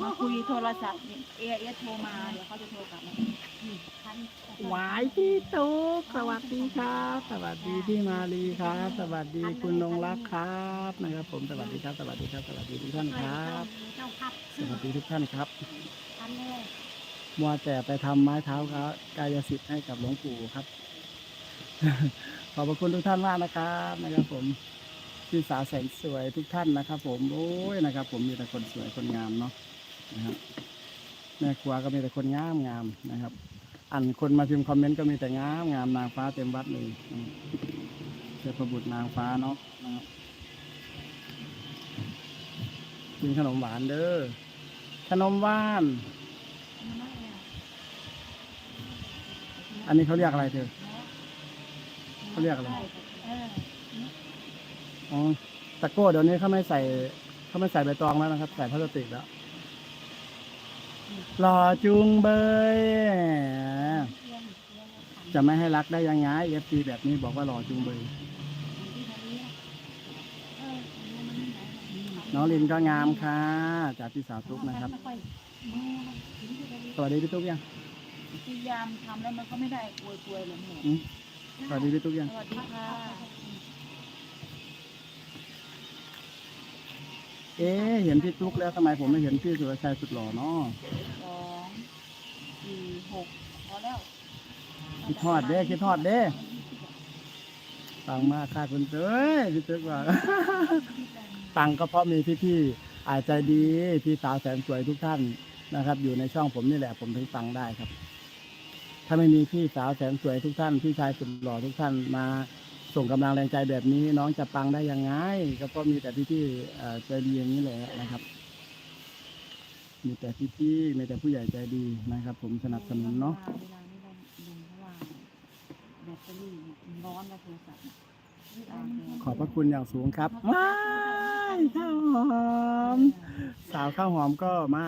มาคุยโทรศัพท์เอเอสโทรมา เดี๋ยวเขาจะโทรกลับมาหวายพี่ตุ๊กสวัสดีครับ สวัสดีพี่มาลีครับ สวัสดีคุณนงรักครับนะครับ ผมสวัสดีครับสวัสดีครับ สวัสดีทุกท่านครับ สวัสดีทุกท่านครับทันเลยมัวแต่ไปทำไม้เท้าครับกายสิทธิ์ให้กับหลวงปู่ครับ ขอบพระคุณทุกท่านมากนะครับนะครับ ผมพี่สาวแสนสวยทุกท่านนะครับ ผมโอ้ยนะครับ ผมมีแต่คนสวยคนงามเนาะ นะครับแม่ครัวก็มีแต่คนงามงามนะครับ อันคนมาพิมพ์คอมเมนต์ก็มีแต่งามงามนางฟ้าเต็มวัดเลยอืมเทพบุตรนางฟ้าเนาะนะครับกินขนมหวานเด้อขนมหวาน อันนี้เขาเรียกอะไรเธอเขาเรียกอะไรอ๋อตะโก้เดี๋ยวนี้เขาไม่ใส่เขาไม่ใส่ใบตองแล้วนะครับ ใส่พลาสติกแล้ว หล่อจุงเบยจะไม่ให้รักได้ยังไงเอฟซีแบบนี้บอกว่าหล่อจุงเบยน้องลินก็งามค่ะ จากพี่สาวตุ๊กนะครับสวัสดีพี่ตุ๊กยังพยายามทำแล้วมันก็ไม่ได้อวยๆเลยหนูอืมสวัสดีพี่ตุ๊กยังสวัสดีค่ะ เอ๊ะเห็นพี่ตุ๊กแล้วทำไมผมไม่เห็นพี่สุรชัยสุดหล่อเนาะสองสี่หกพอแล้วคิดทอดเด้คิดทอดเด้ตังมากค่ะคุณเต้ยพี่ตุ๊กว่าตังก็เพราะมีพี่ๆอาจใจดีพี่สาวแสนสวยทุกท่านนะครับ อยู่ในช่องผมนี่แหละผมถึงตังได้ครับ ถ้าไม่มีพี่สาวแสนสวยทุกท่าน พี่ชายสุดหล่อทุกท่านมา ส่งกำลังแรงใจแบบนี้น้องจะปังได้ยังไงก็มีแต่พี่ๆใจดีอย่างนี้แหละนะครับ มีแต่พี่ๆมีแต่ผู้ใหญ่ใจดีนะครับ ผมสนับสนุนเนาะเวลานี้เราลุงเพราะว่าแบตเตอรี่มันร้อนแล้วโทรศัพท์เนี่ยตามแกขอบพระคุณอย่างสูงครับว้ายข้าวหอม สาวข้าวหอมก็มา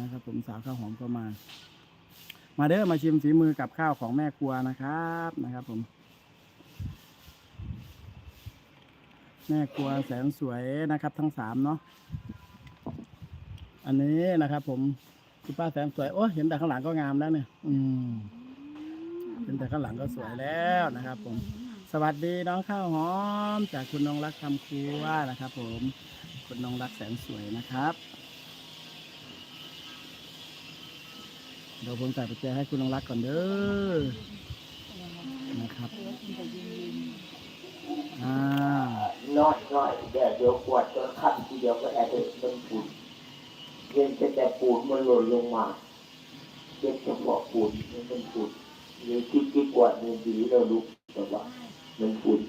นะครับ ผมสาวข้าวหอมก็มา มาเด้อมาชิมฝีมือกับข้าวของแม่ครัวนะครับนะครับ ผม แม่ครัวแสนสวยนะครับ ทั้งสามเนาะอันนี้นะครับ ผมคุณป้าแสนสวยโอ้เห็นแต่ข้างหลังก็งามแล้วเนี่ย อืมเห็นแต่ข้างหลังก็สวยแล้วนะครับ ผม สวัสดีน้องข้าวหอม จากคุณน้องรักทำครัวนะครับ ผมคุณน้องรักแสนสวยนะครับเดี๋ยวผมใส่ปัจจัยให้คุณน้องรักก่อนเด้อนะครับเหลือกินแต่เย็นอ่า น้อยน้อยเดี๋ยวเดี๋ยวกวดจนขั้นทีเดียวก็แอบเป็นปูนเย็นแต่แต่ปูนมันหล่นลงมาเย็นเฉพาะปูนมันเป็นปูนหรือที่ที่กวดมันดีเรารู้แต่ว่ามันปูน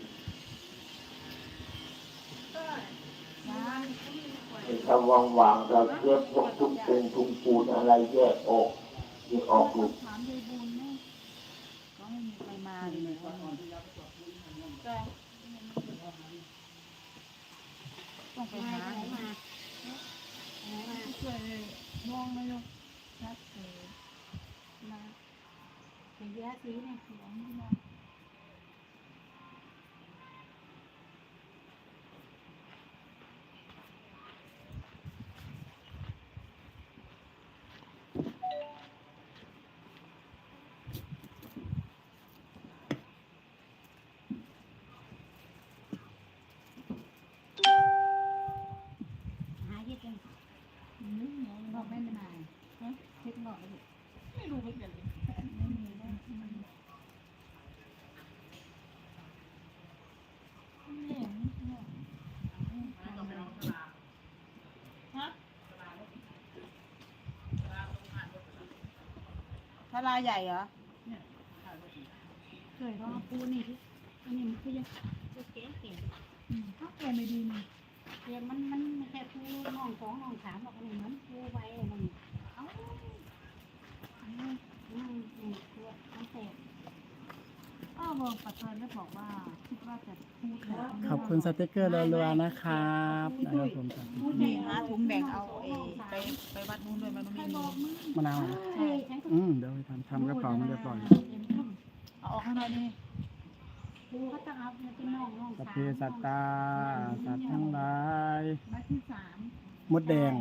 ถ้าวางวางเราเลือกพวกทุกปูนทุกปูนอะไรแยกออกแยกออกลูกถามยายบุญไหมก็ไม่มีใครมาเลยก็ต้องไปหาช่วยเลยม องม่ลงชัดเลยมาเป็นเยอะสีเนี่ยเสียงที่มาหาเยอะจัง อืมเนาะ บอกไม่เป็นไรฮะ เช็คบอกเลยไม่รู้เหมือนกันเลยไม่มีนะมันไม่เห็นเนี่ยฮะทลาใหญ่เหรอเคยรอปูนี่ที่อันนี้มันคือยังคือเก๋เก๋อืมถ้าแก้ไม่ดีนี่เก๋มันมันไม่แค่ปูน้องสองน้องสามหรอกอันนี้มันปูไว้มันเอ้าอืมอืมอืมตัวมันแตก อ้าวบอกปัตตานได้บอกว่าคิดว่าจะพูดแบบนี้ขอบคุณสติกเกอร์รัวๆนะครับนะครับผมนี่หาถุงแบ่งเอาเอไปไปวัดนู้นด้วยมันไม่มีมะนาวนะใช่ฉันก็อืมเดี๋ยวไปทำทำกระเป๋ามันเรียบร้อยเอาออกข้างในนี่ปูเขาจะเอาเนี่ยเป็นน้องน้องสัพสาเพมสัตตาสัตว์ทั้งหลายใบที่สามมดแดง